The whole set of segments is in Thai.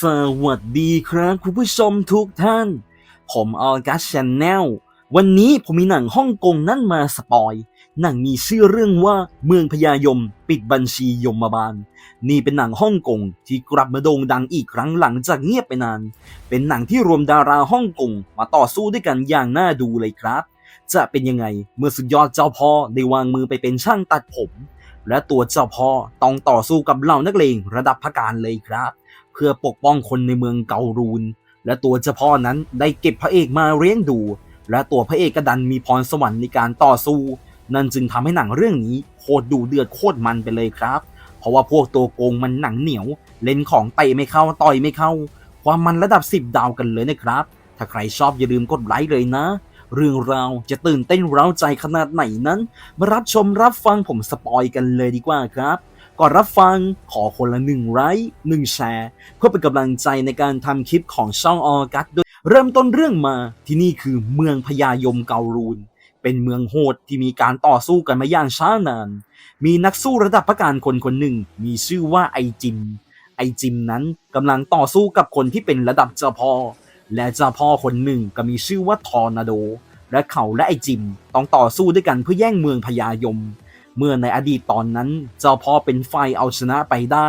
สวัสดีครับคุณผู้ชมทุกท่าน ผมออกัสชนแนลวันนี้ผมมีหนังฮ่องกงนั่นมาสปอย หนังมีชื่อเรื่องว่าเมืองพญายม ปิดบัญชียมบาล นี่เป็นหนังฮ่องกงที่กลับมาโด่งดังอีกครั้งหลังจากเงียบไปนาน เป็นหนังที่รวมดาราฮ่องกงมาต่อสู้ด้วยกันอย่างน่าดูเลยครับ จะเป็นยังไงเมื่อสุดยอดเจ้าพ่อได้วางมือไปเป็นช่างตัดผม และตัวเจ้าพ่อต้องต่อสู้กับเหล่านักเลงระดับพระการเลยครับ เพื่อปกป้องคนในเมืองเการูน และตัวเจ้าพ่อนั้นได้เก็บพระเอกมาเลี้ยงดู และตัวพระเอกก็ดันมีพรสวรรค์ในการต่อสู้ นั่นจึงทำให้หนังเรื่องนี้โคตรดูเดือดโคตรมันไปเลยครับ เพราะว่าพวกตัวโกงมันหนังเหนียว เล่นของเตะไม่เข้าต่อยไม่เข้า ความมันระดับ 10 ดาวกันเลยนะครับ ถ้าใครชอบอย่าลืมกดไลค์เลยนะเรื่องราวจะตื่นเต้นเร้าใจขนาดไหนนั้น มารับชมรับฟังผมสปอยกันเลยดีกว่าครับ ก่อนรับฟังขอคนละหนึ่งไลค์หนึ่งแชร์ เพื่อเป็นกำลังใจในการทำคลิปของช่องออกัสด้วยเริ่มต้นเรื่องมาที่นี่คือเมืองพญายมเการูน เป็นเมืองโหดที่มีการต่อสู้กันมาอย่างช้านาน มีนักสู้ระดับประการคนคนหนึ่ง มีชื่อว่าไอจิม ไอจิมนั้นกำลังต่อสู้กับคนที่เป็นระดับเจ้าพ่อ และเจ้าพ่อคนหนึ่งก็มีชื่อว่าทอร์นาโด และเขาและไอจิมต้องต่อสู้ด้วยกันเพื่อแย่งเมืองพญายม เมื่อในอดีตตอนนั้นเจ้าพ่อเป็นฝ่ายเอาชนะไปได้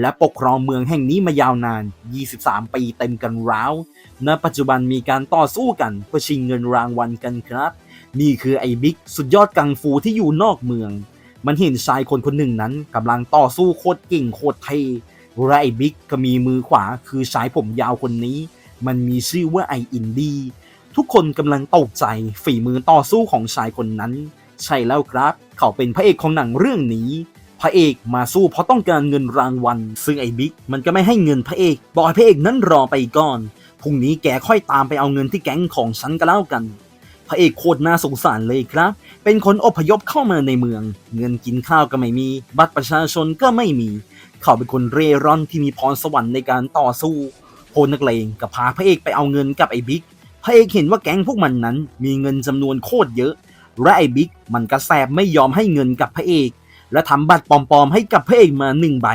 และปกครองเมืองแห่งนี้มายาวนาน 23 ปีเต็มกันร้าว ณ ปัจจุบันมีการต่อสู้กันเพื่อชิงเงินรางวัลกันครับ นี่คือไอ้บิ๊กสุดยอดกังฟูที่อยู่นอกเมือง มันเห็นชายคนคนหนึ่งนั้นกำลังต่อสู้โคตรเก่งโคตรเท่และไอ้บิ๊กก็มีมือขวาคือชายผมยาวคนนี้ มันมีชื่อว่าไออินดี้ทุกคนกำลังตกใจฝีมือต่อสู้ของชายคนนั้น ใช่แล้วครับ เขาเป็นพระเอกของหนังเรื่องนี้ พระเอกมาสู้เพราะต้องการเงินรางวัล ซึ่งไอ้บิ๊กมันก็ไม่ให้เงินพระเอกบอกให้พระเอกนั้นรอไปก่อนพรุ่งนี้แกค่อยตามไปเอาเงินที่แก๊งของฉันก็แล้วกัน พระเอกโคตรน่าสงสารเลยครับ เป็นคนอพยพเข้ามาในเมือง เงินกินข้าวก็ไม่มี บัตรประชาชนก็ไม่มี เขาเป็นคนเร่ร่อนที่มีพรสวรรค์ในการต่อสู้โพนักเลงก็พาพระเอกไปเอาเงินกับไอ้บิ๊กพระเอกเห็นว่าแก๊งพวกมันนั้นมีเงินจำนวนโคตรเยอะ และไอ้บิ๊กมันกระแสบไม่ยอมให้เงินกับพระเอก และทำบัตรปลอมๆให้กับพระเอกมาหนึ่งใบ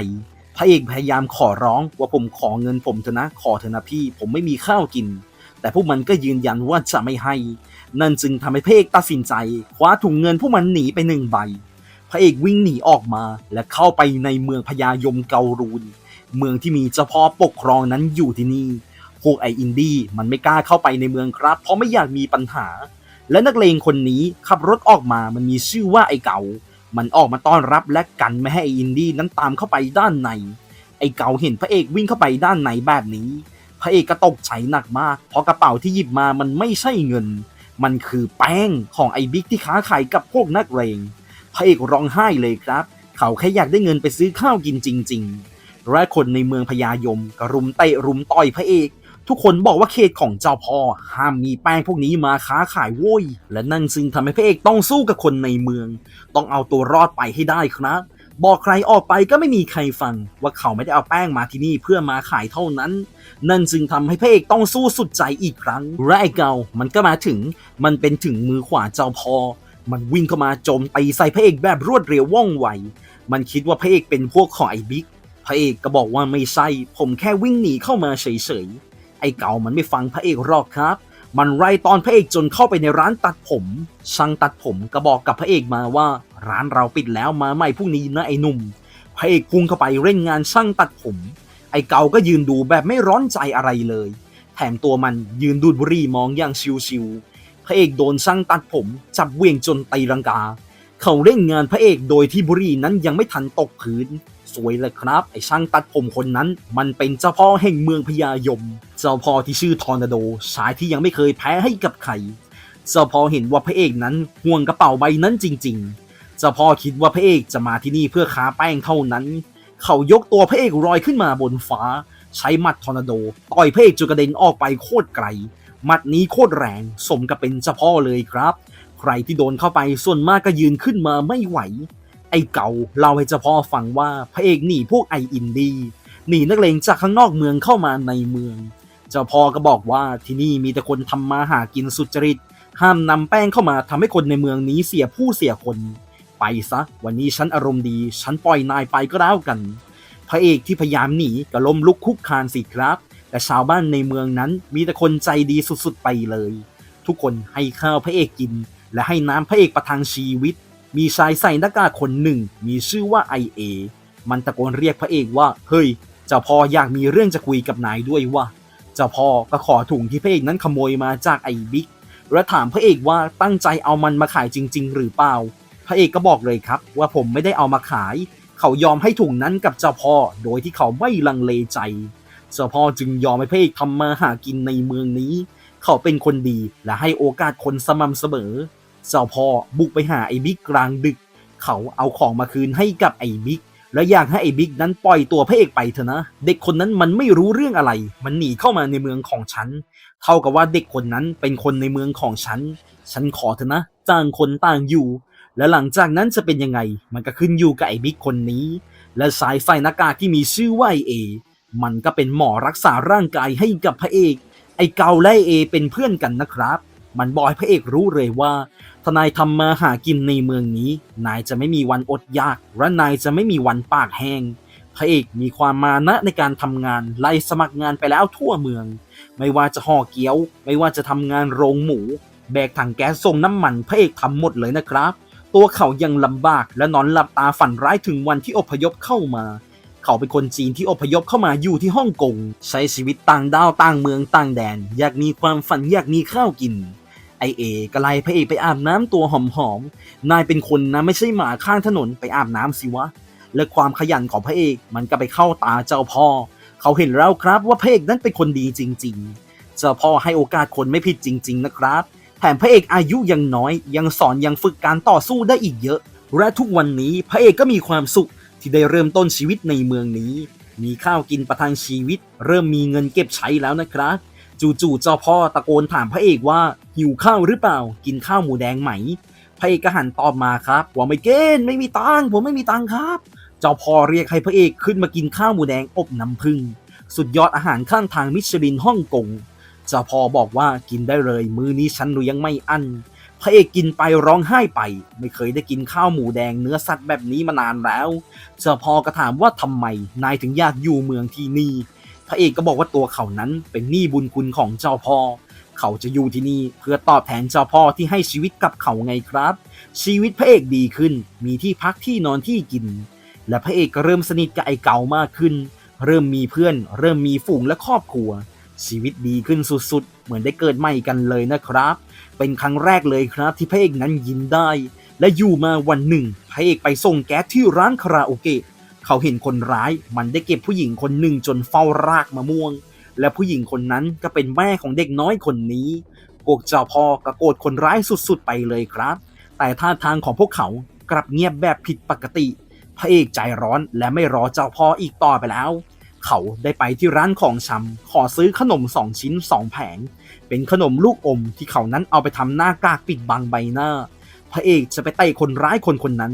พระเอกพยายามขอร้องว่าผมขอเงินผมเถอะนะขอเถอะนะพี่ ผมไม่มีข้าวกิน แต่พวกมันก็ยืนยันว่าจะไม่ให้ นั่นจึงทำให้พระเอกตัดสินใจคว้าถุงเงินพวกมันหนีไปหนึ่งใบ พระเอกวิ่งหนีออกมาและเข้าไปในเมืองพญายมเการูนเมืองที่มีเจ้าพ่อปกครองนั้นอยู่ที่นี่พวกไออินดี้มันไม่กล้าเข้าไปในเมืองครับ เพราะไม่อยากมีปัญหา และนักเลงคนนี้ขับรถออกมามันมีชื่อว่าไอเก่า มันออกมาต้อนรับและกันไม่ให้ไออินดี้นั้นตามเข้าไปด้านใน ไอเก่าเห็นพระเอกวิ่งเข้าไปด้านในแบบนี้ พระเอกก็ตกใจหนักมาก เพราะกระเป๋าที่หยิบมามันไม่ใช่เงิน มันคือแป้งของไอบิ๊กที่ค้าขายกับพวกนักเลง พระเอกร้องไห้เลยครับ เขาแค่อยากได้เงินไปซื้อข้าวกินจริง ๆ และคนในเมืองพญายมก็รุมเตะรุมต่อยพระเอก ทุกคนบอกว่าเขตของเจ้าพ่อห้ามมีแป้งพวกนี้มาค้าขายโว้ย และนั่นจึงทำให้พระเอกต้องสู้กับคนในเมือง ต้องเอาตัวรอดไปให้ได้ครับบอกใครออกไปก็ไม่มีใครฟัง ว่าเขาไม่ได้เอาแป้งมาที่นี่เพื่อมาขายเท่านั้น นั่นจึงทำให้พระเอกต้องสู้สุดใจอีกครั้งและไอ้เกา มันก็มาถึง มันเป็นถึงมือขวาเจ้าพ่อมันวิ่งเข้ามาโจมตีใส่พระเอกแบบรวดเร็วว่องไว มันคิดว่าพระเอกเป็นพวกของไอ้บิ๊ก พระเอกก็บอกว่าไม่ใช่ ผมแค่วิ่งหนีเข้ามาเฉยๆ ไอ้เก่ามันไม่ฟังพระเอกหรอกครับ มันไล่ตอนพระเอกจนเข้าไปในร้านตัดผม ช่างตัดผมก็บอกกับพระเอกมาว่าร้านเราปิดแล้วมาใหม่พรุ่งนี้นะไอ้หนุ่ม พระเอกพุ่งเข้าไปเร่งงานช่างตัดผม ไอ้เก่าก็ยืนดูแบบไม่ร้อนใจอะไรเลย แถมตัวมันยืนดูดบุหรี่มองอย่างชิวๆพระเอกโดนช่างตัดผมจับเวียงจนตีลังกา เขาเร่งงานพระเอกโดยที่บุหรี่นั้นยังไม่ทันตกพื้น สวยเลยครับ ไอช่างตัดผมคนนั้น มันเป็นเจ้าพ่อแห่งเมืองพญายม เจ้าพ่อที่ชื่อทอร์นาโดชายที่ยังไม่เคยแพ้ให้กับใครเจ้าพ่อเห็นว่าพระเอกนั้นห่วงกระเป๋าใบนั้นจริง ๆ เจ้าพ่อคิดว่าพระเอกจะมาที่นี่เพื่อค้าแป้งเท่านั้น เขายกตัวพระเอกลอยขึ้นมาบนฟ้า ใช้หมัดทอร์นาโดต่อยพระเอกจนกระเด็นออกไปโคตรไกลหมัดนี้โคตรแรงสมกับเป็นเจ้าพ่อเลยครับ ใครที่โดนเข้าไปส่วนมากก็ยืนขึ้นมาไม่ไหว ไอ้เก่าเล่าให้เจ้าพ่อฟังว่าพระเอกหนีพวกไออินดีหนีนักเลงจากข้างนอกเมืองเข้ามาในเมือง เจ้าพ่อก็บอกว่าที่นี่มีแต่คนทำมาหากินสุจริต ห้ามนำแป้งเข้ามาทำให้คนในเมืองนี้เสียผู้เสียคน ไปซะ วันนี้ฉันอารมณ์ดี ฉันปล่อยนายไปก็แล้วกัน พระเอกที่พยายามหนีก็ล้มลุกคุกคานสิครับ แต่ชาวบ้านในเมืองนั้นมีแต่คนใจดีสุดๆไปเลย ทุกคนให้ข้าวพระเอกกิน และให้น้ำพระเอกประทังชีวิต มีชายใส่หน้ากากคนหนึ่ง มีชื่อว่าไอเอมันตะโกนเรียกพระเอกว่า เฮ้ยเจ้าพ่ออยากมีเรื่องจะคุยกับนายด้วยว่าเจ้าพ่อก็ขอถุงที่พระเอกนั้นขโมยมาจากไอบิ๊กและถามพระเอกว่าตั้งใจเอามันมาขายจริง ๆ หรือเปล่า พระเอกก็บอกเลยครับ ว่าผมไม่ได้เอามาขาย เขายอมให้ถุงนั้นกับเจ้าพ่อ โดยที่เขาไม่ลังเลใจเจ้าพ่อจึงยอมให้พระเอกทำมาหากินในเมืองนี้ เขาเป็นคนดีและให้โอกาสคนสม่ำเสมอ เจ้าพ่อบุกไปหาไอ้บิ๊กกลางดึก เขาเอาของมาคืนให้กับไอ้บิ๊กและอยากให้ไอ้บิ๊กนั้นปล่อยตัวพระเอกไปเถอะนะ เด็กคนนั้นมันไม่รู้เรื่องอะไร มันหนีเข้ามาในเมืองของฉัน เท่ากับว่าเด็กคนนั้นเป็นคนในเมืองของฉัน ฉันขอเถอะนะต่างคนต่างอยู่ และหลังจากนั้นจะเป็นยังไง มันก็ขึ้นอยู่กับไอ้บิ๊กคนนี้ และสายใส่หน้ากากที่มีชื่อว่าไอเอ มันก็เป็นหมอรักษาร่างกายให้กับพระเอก ไอ้เกาและไอเอเป็นเพื่อนกันนะครับ มันบอกให้พระเอกรู้เลยว่า ทนายทำมาหากินในเมืองนี้ นายจะไม่มีวันอดอยาก และนายจะไม่มีวันปากแห้งพระเอกมีความมานะในการทำงานไล่สมัครงานไปแล้วทั่วเมือง ไม่ว่าจะห่อเกี๊ยว ไม่ว่าจะทำงานโรงหมู แบกถังแก๊สส่งน้ำมัน พระเอกทำหมดเลยนะครับ ตัวเขายังลำบากและนอนหลับตาฝันร้ายถึงวันที่อพยพเข้ามา เขาเป็นคนจีนที่อพยพเข้ามาอยู่ที่ฮ่องกง ใช้ชีวิตต่างดาวต่างเมืองต่างแดน อยากมีความฝันอยากมีข้าวกิน ไอเอก็ไล่พระเอกไปอาบน้ำตัวหอมๆ นายเป็นคนนะไม่ใช่หมาข้างถนนไปอาบน้ำสิวะ และความขยันของพระเอกมันก็ไปเข้าตาเจ้าพ่อ เขาเห็นแล้วครับว่าพระเอกนั้นเป็นคนดีจริง ๆ เจ้าพ่อให้โอกาสคนไม่ผิดจริง ๆ นะครับ แถมพระเอกอายุยังน้อย ยังสอนยังฝึกการต่อสู้ได้อีกเยอะ และทุกวันนี้พระเอกก็มีความสุขที่ได้เริ่มต้นชีวิตในเมืองนี้ มีข้าวกินประทังชีวิต เริ่มมีเงินเก็บใช้แล้วนะครับ จู่ๆเจ้าพ่อตะโกนถามพระเอกว่าหิวข้าวหรือเปล่า กินข้าวหมูแดงไหม พระเอกก็หันตอบมาครับว่าไม่เกณฑ์ไม่มีตังผมไม่มีตังครับ เจ้าพ่อเรียกให้พระเอกขึ้นมากินข้าวหมูแดงอบน้ำผึ้งสุดยอดอาหารข้างทางมิชลินฮ่องกงเจ้าพ่อบอกว่ากินได้เลย มือนี้ฉันเลี้ยงไม่อั้นพระเอกกินไปร้องไห้ไป ไม่เคยได้กินข้าวหมูแดงเนื้อสัตว์แบบนี้มานานแล้ว เจ้าพ่อก็ถามว่าทำไมนายถึงอยากอยู่เมืองที่นี่ พระเอกก็บอกว่าตัวเขานั้นเป็นหนี้บุญคุณของเจ้าพ่อ เขาจะอยู่ที่นี่เพื่อตอบแทนเจ้าพ่อที่ให้ชีวิตกับเขาไงครับ ชีวิตพระเอกดีขึ้น มีที่พักที่นอนที่กิน และพระเอกก็เริ่มสนิทกับไอ้เก่ามากขึ้น เริ่มมีเพื่อน เริ่มมีฝูงและครอบครัว ชีวิตดีขึ้นสุดๆ เหมือนได้เกิดใหม่กันเลยนะครับ เป็นครั้งแรกเลยครับที่พระเอกนั้นยิ้มได้ และอยู่มาวันหนึ่งพระเอกไปส่งแก๊สที่ร้านคาราโอเกะ เขาเห็นคนร้าย มันได้เก็บผู้หญิงคนหนึ่งจนเฝ้ารากมะม่วง และผู้หญิงคนนั้นก็เป็นแม่ของเด็กน้อยคนนี้ พวกเจ้าพ่อก็โกรธคนร้ายสุดๆไปเลยครับ แต่ท่าทางของพวกเขากลับเงียบแบบผิดปกติ พระเอกใจร้อนและไม่รอเจ้าพ่ออีกต่อไปแล้ว เขาได้ไปที่ร้านของชำขอซื้อขนมสองชิ้นสองแผง เป็นขนมลูกอมที่เขานั้นเอาไปทำหน้ากากปิดบังใบหน้า พระเอกจะไปเตะคนร้ายคนคนนั้น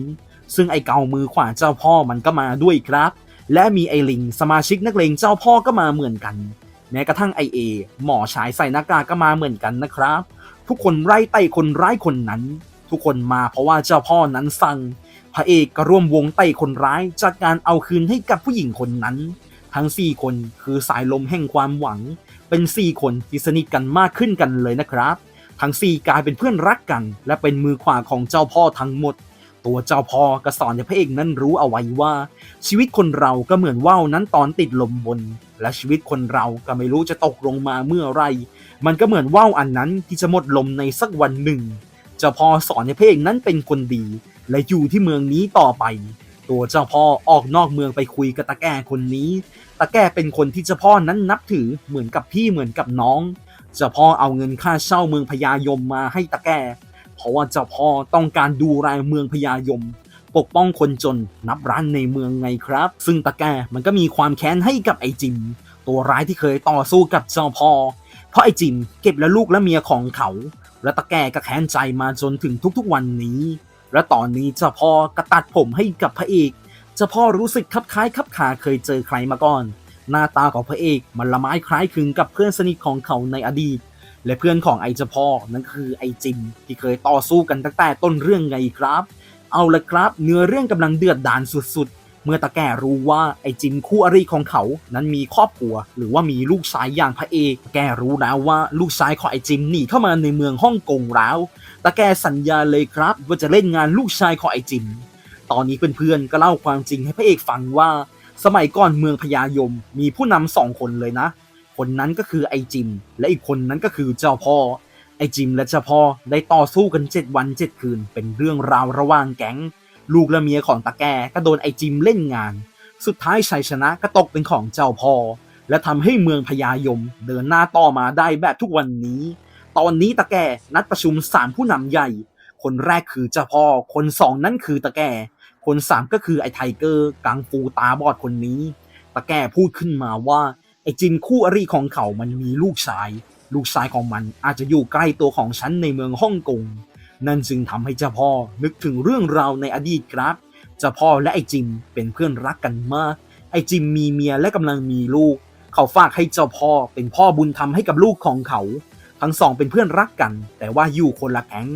ซึ่งไอ้เกามือขวาเจ้าพ่อมันก็มาด้วยครับ และมีไอลิงสมาชิกนักเลงเจ้าพ่อก็มาเหมือนกัน แม้กระทั่งไอเอหมอชายใส่หน้ากากก็มาเหมือนกันนะครับ ทุกคนไล่ไต่คนร้ายคนนั้น ทุกคนมาเพราะว่าเจ้าพ่อนั้นสั่งพระเอกก็ร่วมวงไต่คนร้ายจากการเอาคืนให้กับผู้หญิงคนนั้น ทั้ง 4 คนคือสายลมแห่งความหวัง เป็น 4 คนที่สนิทกันมากขึ้นกันเลยนะครับ ทั้ง 4 กลายเป็นเพื่อนรักกัน และเป็นมือขวาของเจ้าพ่อทั้งหมด ตัวเจ้าพ่อก็สอนให้พระเอกนั้นรู้เอาไว้ว่า ชีวิตคนเราก็เหมือนว่าวนั้นตอนติดลมบน และชีวิตคนเราก็ไม่รู้จะตกลงมาเมื่อไร มันก็เหมือนว่าวอันนั้นที่จะหมดลมในสักวันหนึ่ง เจ้าพ่อสอนให้พระเอกนั้นเป็นคนดี และอยู่ที่เมืองนี้ต่อไป ตัวเจ้าพ่อออกนอกเมืองไปคุยกับตาแก่คนนี้ตาแก่เป็นคนที่เจ้าพ่อนั้นนับถือเหมือนกับพี่เหมือนกับน้อง เจ้าพ่อเอาเงินค่าเช่าเมืองพญายมมาให้ตาแก่ เพราะว่าเจ้าพ่อต้องการดูแลเมืองพญายม ปกป้องคนจนนับร้านในเมืองไงครับ ซึ่งตาแก่มันก็มีความแค้นให้กับไอจิม ตัวร้ายที่เคยต่อสู้กับเจ้าพ่อ เพราะไอจิมเก็บและลูกและเมียของเขา และตาแก่ก็แค้นใจมาจนถึงทุกๆวันนี้ และตอนนี้เจ้าพ่อก็ตัดผมให้กับพระเอกเจ้าพ่อรู้สึกคลับคล้ายคลับขาเคยเจอใครมาก่อน หน้าตาของพระเอกมันละไม้คล้ายคลึงกับเพื่อนสนิทของเขาในอดีต และเพื่อนของไอเจ้าพ่อนั่นคือไอจิมที่เคยต่อสู้กันตั้งแต่ต้นเรื่องไงครับ เอาละครับ เนื้อเรื่องกำลังเดือดดาลสุดๆ เมื่อตาแก่รู้ว่าไอจิมคู่อริของเขา นั้นมีครอบครัว หรือว่ามีลูกชายอย่างพระเอกแก่รู้แล้วว่าลูกชายของไอจิมหนีเข้ามาในเมืองฮ่องกงแล้วตาแก่สัญญาเลยครับ ว่าจะเล่นงานลูกชายของไอจิมตอนนี้เพื่อนๆก็เล่าความจริงให้พระเอกฟังว่า สมัยก่อนเมืองพญายมมีผู้นำสองคนเลยนะ คนนั้นก็คือไอจิม และอีกคนนั้นก็คือเจ้าพ่อ ไอจิมและเจ้าพ่อได้ต่อสู้กันเจ็ดวันเจ็ดคืน เป็นเรื่องราวระหว่างแก๊ง ลูกและเมียของตาแก่ก็โดนไอจิมเล่นงาน สุดท้ายชัยชนะก็ตกเป็นของเจ้าพ่อ และทำให้เมืองพญายม เดินหน้าต่อมาได้แบบทุกวันนี้ ตอนนี้ตาแก่นัดประชุมสามผู้นำใหญ่ คนแรกคือเจ้าพ่อ คนสองนั่นคือตาแก่คนสามก็คือไอไทเกอร์กังฟูตาบอดคนนี้ตาแก่พูดขึ้นมาว่า ไอ้จินคู่อริของเขามันมีลูกชาย ลูกชายของมันอาจจะอยู่ใกล้ตัวของฉันในเมืองฮ่องกง นั่นจึงทำให้เจ้าพ่อนึกถึงเรื่องราวในอดีตครับ เจ้าพ่อและไอ้จิมเป็นเพื่อนรักกันมาก ไอ้จิมมีเมียและกำลังมีลูก เขาฝากให้เจ้าพ่อเป็นพ่อบุญธรรมให้กับลูกของเขา ทั้งสองเป็นเพื่อนรักกัน แต่ว่าอยู่คนละแก๊ง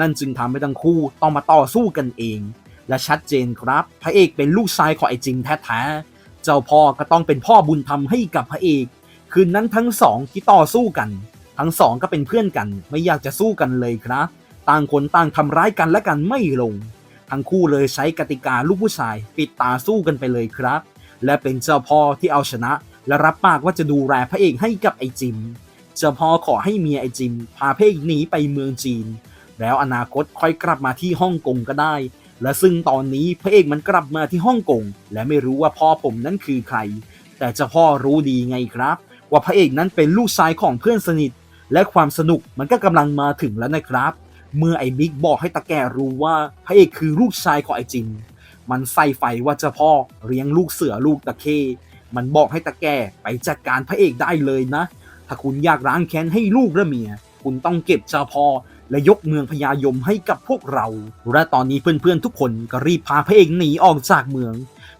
นั่นจึงทำให้ทั้งคู่ต้องมาต่อสู้กันเอง และชัดเจนครับ พระเอกเป็นลูกชายของไอ้จิมแท้ๆ เจ้าพ่อก็ต้องเป็นพ่อบุญธรรมให้กับพระเอก คืนนั้นทั้งสองที่ต่อสู้กัน ทั้งสองก็เป็นเพื่อนกัน ไม่อยากจะสู้กันเลยครับ ต่างคนต่างทำร้ายกันและกันไม่ลง ทั้งคู่เลยใช้กติกาลูกผู้ชาย ปิดตาสู้กันไปเลยครับ และเป็นเจ้าพ่อที่เอาชนะ และรับปากว่าจะดูแลพระเอกให้กับไอจิม เจ้าพ่อขอให้เมียไอจิม พาพระเอกหนีไปเมืองจีน แล้วอนาคตค่อยกลับมาที่ฮ่องกงก็ได้ และซึ่งตอนนี้พระเอกมันกลับมาที่ฮ่องกงและไม่รู้ว่าพ่อผมนั้นคือใคร แต่เจ้าพ่อรู้ดีไงครับ ว่าพระเอกนั้นเป็นลูกชายของเพื่อนสนิท และความสนุกมันก็กำลังมาถึงแล้วนะครับ เมื่อไอ้บิ๊กบอกให้ตาแก่รู้ว่าพระเอกคือลูกชายของไอ้จิมมันใส่ไฟว่าเจ้าพ่อเลี้ยงลูกเสือลูกตะเค มันบอกให้ตาแก่ไปจัดการพระเอกได้เลยนะ ถ้าคุณอยากล้างแค้นให้ลูกและเมีย คุณต้องเก็บเจ้าพ่อ และยกเมืองพญายมให้กับพวกเรา และตอนนี้เพื่อนๆทุกคนก็รีบพาพระเอกหนีออกจากเมือง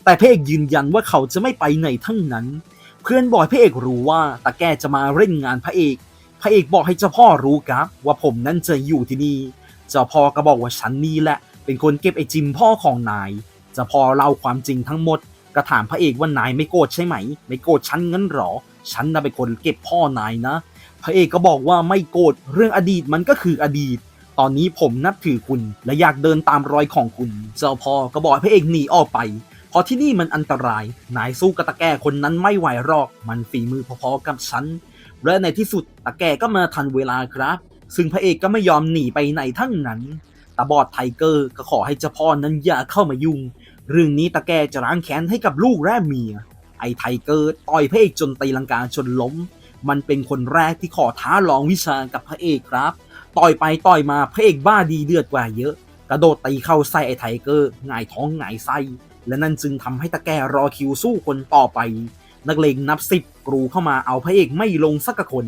แต่พระเอกยืนยันว่าเขาจะไม่ไปไหนทั้งนั้น เพื่อนบอกพระเอกรู้ว่าตาแก่จะมาเล่นงานพระเอก พระเอกบอกให้เจ้าพ่อรู้ครับว่าผมนั้นจะอยู่ที่นี่ เจ้าพ่อก็บอกว่าฉันนี่แหละ เป็นคนเก็บไอจิมพ่อของนาย เจ้าพ่อเล่าความจริงทั้งหมดก็ถามพระเอกว่านายไม่โกรธใช่ไหม ไม่โกรธฉันงั้นหรอ ฉันน่ะเป็นคนเก็บพ่อนายนะ พระเอกก็บอกว่าไม่โกรธเรื่องอดีตมันก็คืออดีต ตอนนี้ผมนับถือคุณ และอยากเดินตามรอยของคุณเจ้าพ่อก็บอกพระเอกหนีออกไปเพราะที่นี่มันอันตราย นายสู้กับตะแก่คนนั้นไม่ไหวหรอก มันฝีมือพอๆกับฉัน และในที่สุดตะแก่ก็มาทันเวลาครับ ซึ่งพระเอกก็ไม่ยอมหนีไปไหนทั้งนั้น ตาบอดไทเกอร์ก็ขอให้เจ้าพ่อนั้นอย่าเข้ามายุ่ง เรื่องนี้ตาแก่จะล้างแค้นให้กับลูกและเมีย ไอไทเกอร์ต่อยพระเอกจนตีลังกาจนล้ม มันเป็นคนแรกที่ขอท้าลองวิชากับพระเอกครับ ต่อยไปต่อยมาพระเอกบ้าดีเดือดกว่าเยอะ กระโดดตีเข้าไส้ไอ้ไทเกอร์หงายท้องหงายไส้ และนั่นจึงทำให้ตาแก่รอคิวสู้คนต่อไป นักเลงนับสิบกรูเข้ามาเอาพระเอกไม่ลงสักคน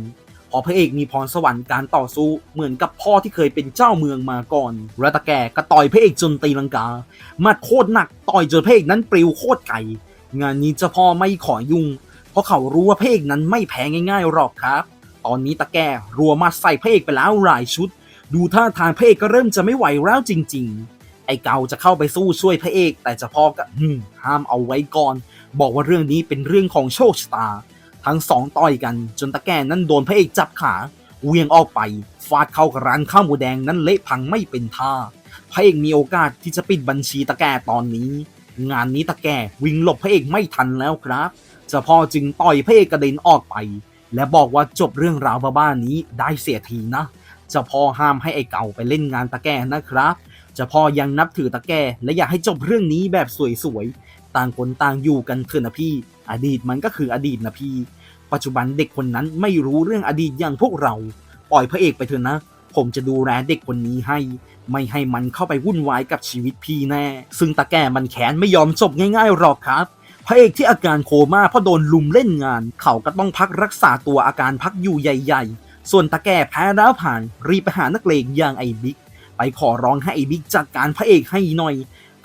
พอพระเอกมีพรสวรรค์การต่อสู้เหมือนกับพ่อที่เคยเป็นเจ้าเมืองมาก่อนและตาแก่ก็ต่อยพระเอกจนตีลังกามัดโคตรหนักต่อยจนพระเอกนั้นปลิวโคตรไกลงานนี้เจ้าพ่อไม่ขอยุ่ง เพราะเขารู้ว่าพระเอกนั้นไม่แพ้ง่ายๆหรอกครับ ตอนนี้ตาแก่รัวมาใส่พระเอกไปแล้วหลายชุด ดูท่าทางพระเอกก็เริ่มจะไม่ไหวแล้วจริง ๆ ไอ้เกาจะเข้าไปสู้ช่วยพระเอก แต่เจ้าพ่อก็หืมห้ามเอาไว้ก่อน บอกว่าเรื่องนี้เป็นเรื่องของโชคชะตา ทั้งสองต่อยกันจนตะแก่นั้นโดนพระเอกจับขาเวียงออกไปฟาดเข้ากับร้านข้าวหมูแดงนั้นเละพังไม่เป็นท่าพระเอกมีโอกาสที่จะปิดบัญชีตะแก่ตอนนี้ งานนี้ตะแก่วิ่งหลบพระเอกไม่ทันแล้วครับ เจ้าพ่อจึงต่อยพระเอกกระเด็นออกไป และบอกว่าจบเรื่องราวบ้าๆนี้ได้เสียทีนะเจ้าพ่อห้ามให้ไอ้เก่าไปเล่นงานตะแก่นะครับเจ้าพ่อยังนับถือตะแก่และอยากให้จบเรื่องนี้แบบสวยๆต่างคนต่างอยู่กันเถอะนะพี่ อดีตมันก็คืออดีตนะพี่ ปัจจุบันเด็กคนนั้นไม่รู้เรื่องอดีตอย่างพวกเรา ปล่อยพระเอกไปเถอะนะ ผมจะดูแลเด็กคนนี้ให้ ไม่ให้มันเข้าไปวุ่นวายกับชีวิตพี่แน่ ซึ่งตาแก่มันแขนไม่ยอมจบง่ายๆหรอกครับ พระเอกที่อาการโคม่าเพราะโดนลุมเล่นงาน เขาก็ต้องพักรักษาตัวอาการพักอยู่ใหญ่ ๆ ส่วนตาแก่แพ้แล้วผ่านรีบไปหานักเลงอย่างไอ้บิ๊กไปขอร้องให้ไอ้บิ๊กจัดการพระเอกให้หน่อย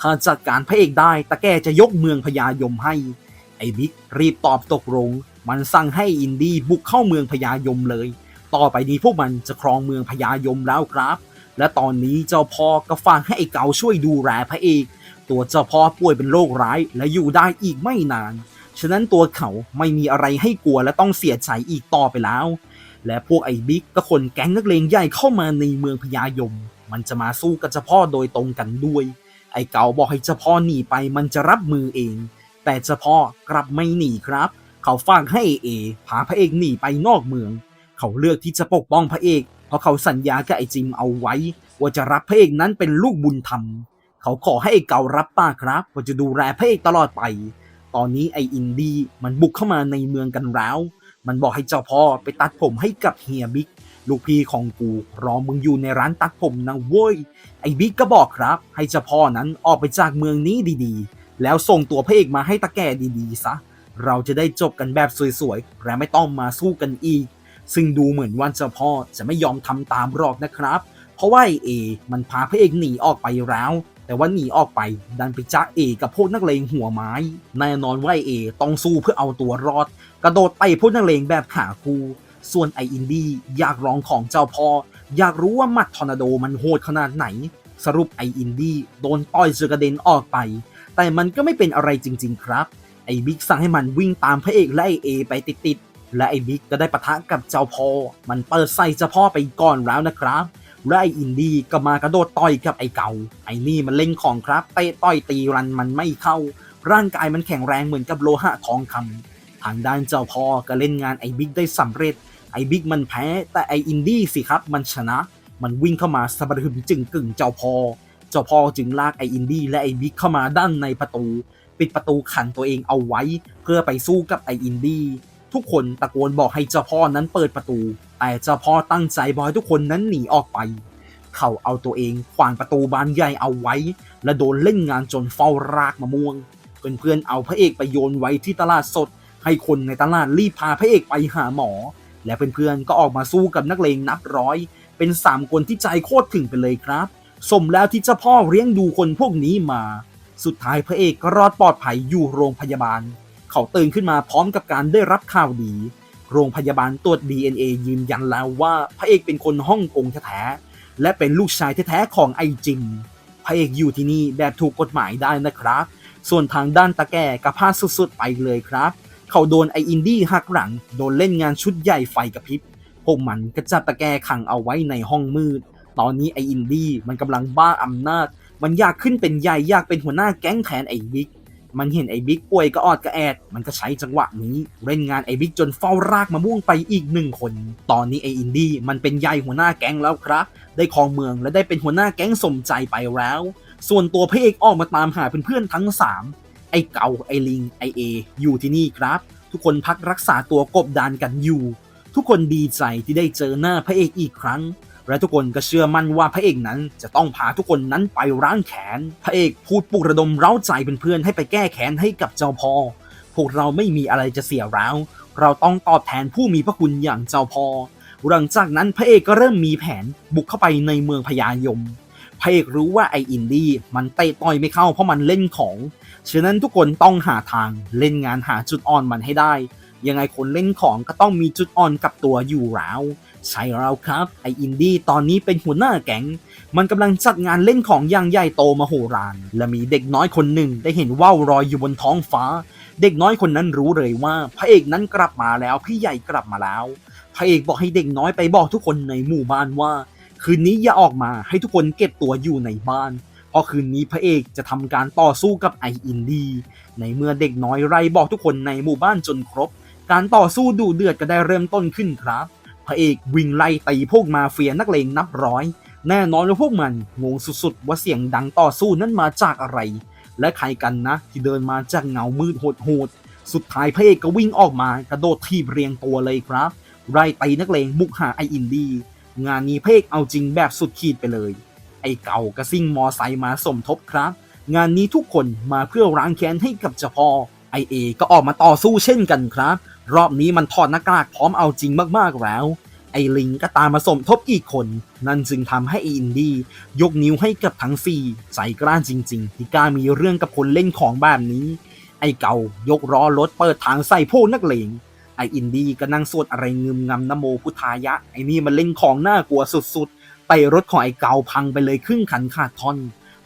ถ้าจัดการพระเอกได้ตาแก่จะยกเมืองพญายมให้ ไอ้บิ๊กรีบตอบตกลง มันสั่งให้อินดี้บุกเข้าเมืองพญายมเลย ต่อไปนี้พวกมันจะครองเมืองพญายมแล้วครับ และตอนนี้เจ้าพ่อก็ฝากให้ไอ้เกาช่วยดูแลพระเอก ตัวเจ้าพ่อป่วยเป็นโรคร้ายและอยู่ได้อีกไม่นาน ฉะนั้นตัวเขาไม่มีอะไรให้กลัวและต้องเสียใจอีกต่อไปแล้ว และพวกไอ้บิ๊กก็คนแก๊งนักเลงใหญ่เข้ามาในเมืองพญายม มันจะมาสู้กับเจ้าพ่อโดยตรงกันด้วย ไอ้เก่าบอกให้เจ้าพ่อหนีไปมันจะรับมือเอง แต่เจ้าพ่อกลับไม่หนีครับ เขาฝากให้เอพาพระเอกหนีไปนอกเมือง เขาเลือกที่จะปกป้องพระเอก เพราะเขาสัญญากับไอ้จิมเอาไว้ ว่าจะรับพระเอกนั้นเป็นลูกบุญธรรม เขาขอให้ไอ้เก่ารับป้าครับว่าจะดูแลพระเอกตลอดไป ตอนนี้ไอ้อินดี้มันบุกเข้ามาในเมืองกันแล้ว มันบอกให้เจ้าพ่อไปตัดผมให้กับเฮียบิ๊กลูกพี่ของกู รอมึงอยู่ในร้านตัดผมนะเว้ย ไอ้บิ๊กก็บอกครับ ให้เจ้าพ่อนั้นออกไปจากเมืองนี้ดีๆ แล้วส่งตัวพระเอกมาให้ตาแก่ดีๆซะ เราจะได้จบกันแบบสวยๆ และไม่ต้องมาสู้กันอีก ซึ่งดูเหมือนว่าเจ้าพ่อจะไม่ยอมทำตามหรอกนะครับ เพราะว่าไอเอ มันพาพระเอกหนีออกไปแล้ว แต่ว่าหนีออกไปดันไปจ้าเอกับพวกนักเลงหัวไม้แน่นอนว่าไอ้เอต้องสู้เพื่อเอาตัวรอด กระโดดไปพวกนักเลงแบบขาคูส่วนไออินดี้อยากลองของเจ้าพ่ออยากรู้ว่าหมัดทอร์นาโดมันโหดขนาดไหน สรุปไออินดี้โดนต่อยจนกระเด็นออกไป แต่มันก็ไม่เป็นอะไรจริง ๆ ครับ ไอบิ๊กสั่งให้มันวิ่งตามพระเอกและไอเอไปติดๆและไอบิ๊กก็ได้ปะทะกับเจ้าพ่อมันเปิดใส่เจ้าพ่อไปก่อนแล้วนะครับ และไออินดี้ก็มากระโดดต่อยกับไอ้เก่า ไอ้นี่มันเล่นของครับเตะต่อยตีรันมันไม่เข้า ร่างกายมันแข็งแรงเหมือนกับโลหะทองคำทางด้านเจ้าพ่อก็เล่นงานไอ้บิ๊กได้สำเร็จ ไอ้บิ๊กมันแพ้ แต่ไอ้อินดี้สิครับมันชนะ มันวิ่งเข้ามาสะบัดหึมจึงกึ่งเจ้าพ่อ เจ้าพ่อจึงลากไอ้อินดี้และไอ้บิ๊กเข้ามาด้านในประตู ปิดประตูขังตัวเองเอาไว้ เพื่อไปสู้กับไอ้อินดี้ ทุกคนตะโกนบอกให้เจ้าพ่อนั้นเปิดประตู แต่เจ้าพ่อตั้งใจบอกให้ทุกคนนั้นหนีออกไป เขาเอาตัวเองขวางประตูบานใหญ่เอาไว้ และโดนเล่นงานจนเฝ้ารากมะม่วงเพื่อนๆเอาพระเอกไปโยนไว้ที่ตลาดสด ให้คนในตลาดรีบพาพระเอกไปหาหมอ และเพื่อนๆก็ออกมาสู้กับนักเลงนับร้อย เป็นสามคนที่ใจโคตรถึงไปเลยครับ สมแล้วที่เจ้าพ่อเลี้ยงดูคนพวกนี้มา สุดท้ายพระเอกก็รอดปลอดภัยอยู่โรงพยาบาล เขาตื่นขึ้นมาพร้อมกับการได้รับข่าวดี โรงพยาบาลตรวจ DNA ยืนยันแล้วว่าพระเอกเป็นคนฮ่องกงแท้ๆและเป็นลูกชายแท้ๆของไอจิมพระเอกอยู่ที่นี่แบบถูกกฎหมายได้นะครับ ส่วนทางด้านตาแก่กระพาสุดๆไปเลยครับ เขาโดนไออินดี้หักหลัง โดนเล่นงานชุดใหญ่ไฟกระพริบพวกมันก็จับตะแกขังเอาไว้ในห้องมืด ตอนนี้ไออินดี้มันกำลังบ้าอำนาจ มันอยากขึ้นเป็นใหญ่อยากเป็นหัวหน้าแก๊งแทนไอบิ๊ก มันเห็นไอ้บิ๊กป่วยก็ออดกระแอด มันก็ใช้จังหวะนี้เล่นงานไอ้บิ๊กจนเฝ้ารากมะม่วงไปอีกหนึ่งคน ตอนนี้ไอ้อินดี้มันเป็นใหญ่หัวหน้าแก๊งแล้วครับ ได้ครองเมืองและได้เป็นหัวหน้าแก๊งสมใจไปแล้ว ส่วนตัวพระเอกออกมาตามหาเพื่อนๆทั้งสามไอ้เกาไอ้ลิงไอ้เออยู่ที่นี่ครับ ทุกคนพักรักษาตัวกบดานกันอยู่ ทุกคนดีใจที่ได้เจอหน้าพระเอกอีกครั้ง และทุกคนก็เชื่อมั่นว่าพระเอกนั้นจะต้องพาทุกคนนั้นไปร้างแขน พระเอกพูดปลุกระดมเร้าใจเพื่อนๆให้ไปแก้แค้นให้กับเจ้าพอพวกเราไม่มีอะไรจะเสียแล้วเราต้องตอบแทนผู้มีพระคุณอย่างเจ้าพอ หลังจากนั้นพระเอกก็เริ่มมีแผนบุกเข้าไปในเมืองพญายม พระเอกรู้ว่าไออินดี้มันเตะต่อยไม่เข้าเพราะมันเล่นของ ฉะนั้นทุกคนต้องหาทางเล่นงานหาจุดอ่อนมันให้ได้ ยังไงคนเล่นของก็ต้องมีจุดอ่อนกับตัวอยู่แล้ว ใช่แล้วครับ ไออินดี้ตอนนี้เป็นหัวหน้าแก๊ง มันกำลังจัดงานเล่นของอย่างใหญ่โตมโหฬาร และมีเด็กน้อยคนหนึ่งได้เห็นว่าวลอยอยู่บนท้องฟ้า เด็กน้อยคนนั้นรู้เลยว่า พระเอกนั้นกลับมาแล้วพี่ใหญ่กลับมาแล้ว พระเอกบอกให้เด็กน้อยไปบอกทุกคนในหมู่บ้านว่า คืนนี้อย่าออกมาให้ทุกคนเก็บตัวอยู่ในบ้านเพราะคืนนี้พระเอกจะทำการต่อสู้กับไออินดี้ในเมื่อเด็กน้อยไล่บอกทุกคนในหมู่บ้านจนครบ การต่อสู้ดูเดือดก็ได้เริ่มต้นขึ้นครับ พระเอกวิ่งไล่ตีพวกมาเฟียนักเลงนับร้อย แน่นอนว่าพวกมันงงสุดๆ ว่าเสียงดังต่อสู้นั้นมาจากอะไร และใครกันนะ ที่เดินมาจากเงามืดโหดๆสุดท้ายพระเอกก็วิ่งออกมากระโดดทีบเรียงตัวเลยครับ ไล่ตีนักเลงบุกหาไออินดี้งานนี้พระเอกเอาจริงแบบสุดขีดไปเลย ไอเก่ากระซิ่งมอไซค์มาสมทบครับ งานนี้ทุกคนมาเพื่อล้างแค้นให้กับเจ้าพ่อไอเอก็ออกมาต่อสู้เช่นกันครับ รอบนี้มันถอดหน้ากากพร้อมเอาจริงมากๆแล้ว ไอลิงก็ตามมาสมทบอีกคน นั่นจึงทำให้อินดี้ยกนิ้วให้กับทั้งสี่ใจกล้าจริง ๆ ที่กล้ามีเรื่องกับคนเล่นของแบบนี้ ไอเก่ายกล้อรถเปิดทางใส่พวกนักเลงไออินดี้ก็นั่งสวดอะไรงึมงำนโมพุทธายะ ไอนี่มันเล่นของน่ากลัวสุดๆไตรถของไอเก่าพังไปเลยครึ่งคันขาดท่อน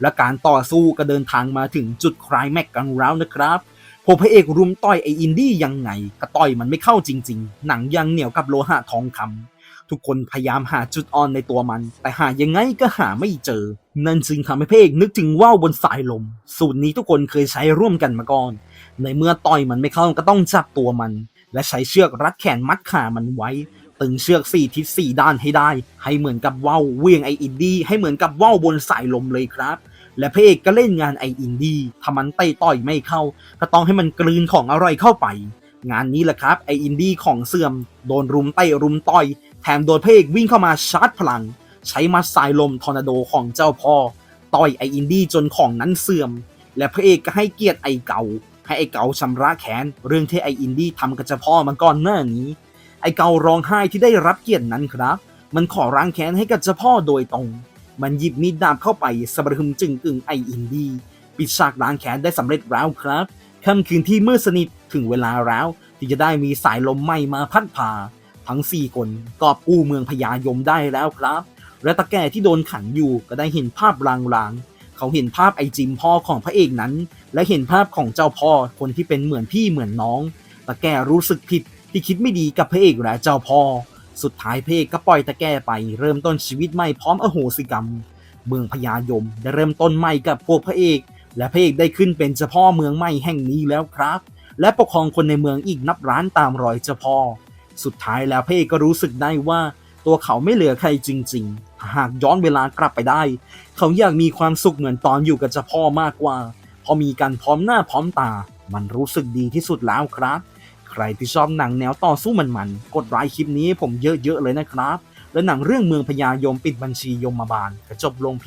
และการต่อสู้ก็เดินทางมาถึงจุดคลายแม็กกันแล้วนะครับ พอพระเอกรุมต่อยไออินดี้ยังไงก็ต่อยมันไม่เข้าจริง ๆ หนังยังเหนียวกับโลหะทองคำทุกคนพยายามหาจุดอ่อนในตัวมัน แต่หายังไงก็หาไม่เจอ นั่นจึงทำให้พระเอกนึกถึงว่าวบนสายลม สูตรนี้ทุกคนเคยใช้ร่วมกันมาก่อน ในเมื่อต่อยมันไม่เข้าก็ต้องจับตัวมัน และใช้เชือกรัดแขนมัดขามันไว้ ตึงเชือกสี่ทิศสี่ด้านให้ได้ ให้เหมือนกับว่าวเวียงไออินดี้ให้เหมือนกับว่าวบนสายลมเลยครับ และพระเอกก็เล่นงานไออินดี้ถ้ามันเตะต่อยไม่เข้า ก็ต้องให้มันกลืนของอร่อยเข้าไป งานนี้แหละครับไออินดี้ของเสื่อม โดนรุมเตะรุมต่อย แถมโดนพระเอกวิ่งเข้ามาชาร์จพลัง ใช้มัดสายลมทอร์นาโดของเจ้าพ่อ ต่อยไออินดี้จนของนั้นเสื่อม และพระเอกก็ให้เกียรติไอเก่า ให้ไอเก่าชำระแค้นเรื่องที่ไออินดี้ทำกับเจ้าพ่อมันก่อนหน้านี้ ไอเก่าร้องไห้ที่ได้รับเกียรตินั้นครับ มันขอล้างแค้นให้กับเจ้าพ่อโดยตรง มันหยิบมีดดาบเข้าไปสะบรหึมจึงกึ่งไออินดี้ปิดฉากล้างแค้นได้สำเร็จแล้วครับค่ำคืนที่มืดสนิทถึงเวลาแล้ว ที่จะได้มีสายลมใหม่มาพัดพาทั้ง4คนกอบกู้เมืองพญายมได้แล้วครับ และตะแก่ที่โดนขังอยู่ก็ได้เห็นภาพลางๆ เขาเห็นภาพไอจิมพ่อของพระเอกนั้น และเห็นภาพของเจ้าพ่อคนที่เป็นเหมือนพี่เหมือนน้อง ตะแก่รู้สึกผิดที่คิดไม่ดีกับพระเอกและเจ้าพ่อ สุดท้ายพเอกก็ปล่อยตะแก่ไปเริ่มต้นชีวิตใหม่พร้อมอโหสิกรรม เมืองพญายมได้เริ่มต้นใหม่กับพวกพระเอก และพระเอกได้ขึ้นเป็นเจ้าพ่อเมืองใหม่แห่งนี้แล้วครับ และปกครองคนในเมืองอีกนับล้านตามรอยเจ้าพ่อ สุดท้ายแล้วพระเอกก็รู้สึกได้ว่าตัวเขาไม่เหลือใครจริง ๆ หากย้อนเวลากลับไปได้ เขาอยากมีความสุขเหมือนตอนอยู่กับเจ้าพ่อมากกว่า พอมีกันพร้อมหน้าพร้อมตา มันรู้สึกดีที่สุดแล้วครับ ใครที่ชอบหนังแนวต่อสู้มันๆ กดไลค์คลิปนี้ผมเยอะๆเลยนะครับ และหนังเรื่องเมืองพญายมปิดบัญชียมบาลก็จบลงเพียง